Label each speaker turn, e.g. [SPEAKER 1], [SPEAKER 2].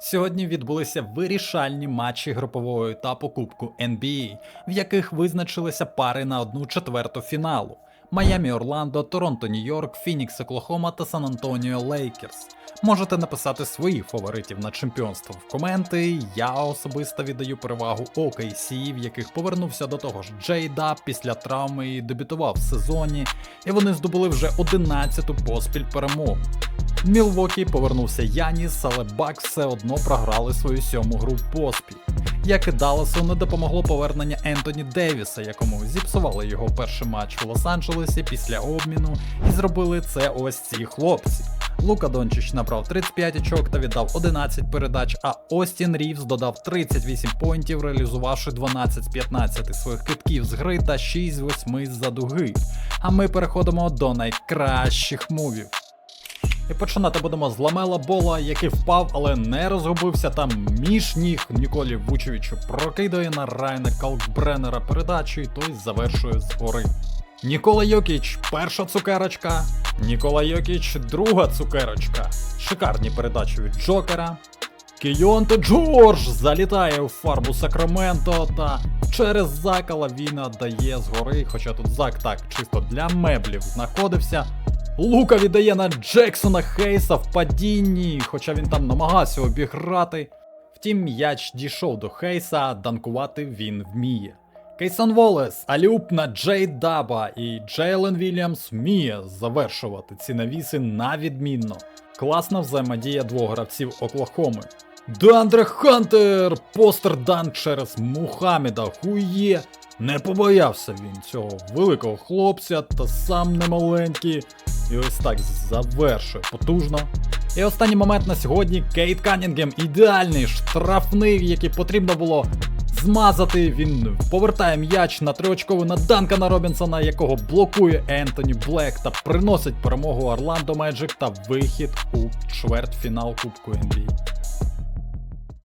[SPEAKER 1] Сьогодні відбулися вирішальні матчі групового етапу Кубку NBA, в яких визначилися пари на одну четверту фіналу: Майамі Орландо, Торонто Нью-Йорк, Фінікс Оклахома та Сан Антоніо Лейкерс. Можете написати своїх фаворитів на чемпіонство в коменти. Я особисто віддаю перевагу OKC, в яких повернувся до того ж Джей Даб після травми і дебютував в сезоні, і вони здобули вже 11-ту поспіль перемогу. В Мілвокі повернувся Яніс, але Бакс все одно програли свою сьому гру поспіль. Як і Далласу не допомогло повернення Ентоні Девіса, якому зіпсували його перший матч в Лос-Анджелесі після обміну, і зробили це ось ці хлопці. Лука Дончич набрав 35 очок та віддав 11 передач, а Остін Рівс додав 38 поінтів, реалізувавши 12 з 15 своїх китків з гри та 6 з 8 з-за дуги. А ми переходимо до найкращих мувів. І починати будемо з Ламела Бола, який впав, але не розгубився там між ніг Ніколі Вучевичу прокидає на Райна Калкбреннера передачу, і той завершує згори. Нікола Йокіч перша цукерочка, Нікола Йокіч друга цукерочка. Шикарні передачі від Джокера. Кійонте Джордж залітає у фарбу Сакраменто та через закала він дає згори, хоча тут зак так чисто для меблів знаходився. Лука віддає на Джексона Хейса в падінні, хоча він там намагався обіграти. Втім, м'яч дійшов до Хейса, а данкувати він вміє. Кейсон Волес, алюп на Джей Даба і Джейлен Вільямс вміє завершувати ці навіси на відмінно. Класна взаємодія двох гравців Оклахоми. Дандре Хантер! Постер дан через Мухаммеда Хує. Не побоявся він цього великого хлопця та сам немаленький. І ось так завершує потужно. І останній момент на сьогодні Кейт Каннінгем ідеальний штрафний, який потрібно було змазати. Він повертає м'яч на триочковий на Данкана Робінсона, якого блокує Ентоні Блек та приносить перемогу Орландо Меджик та вихід у чвертьфінал Кубку NBA.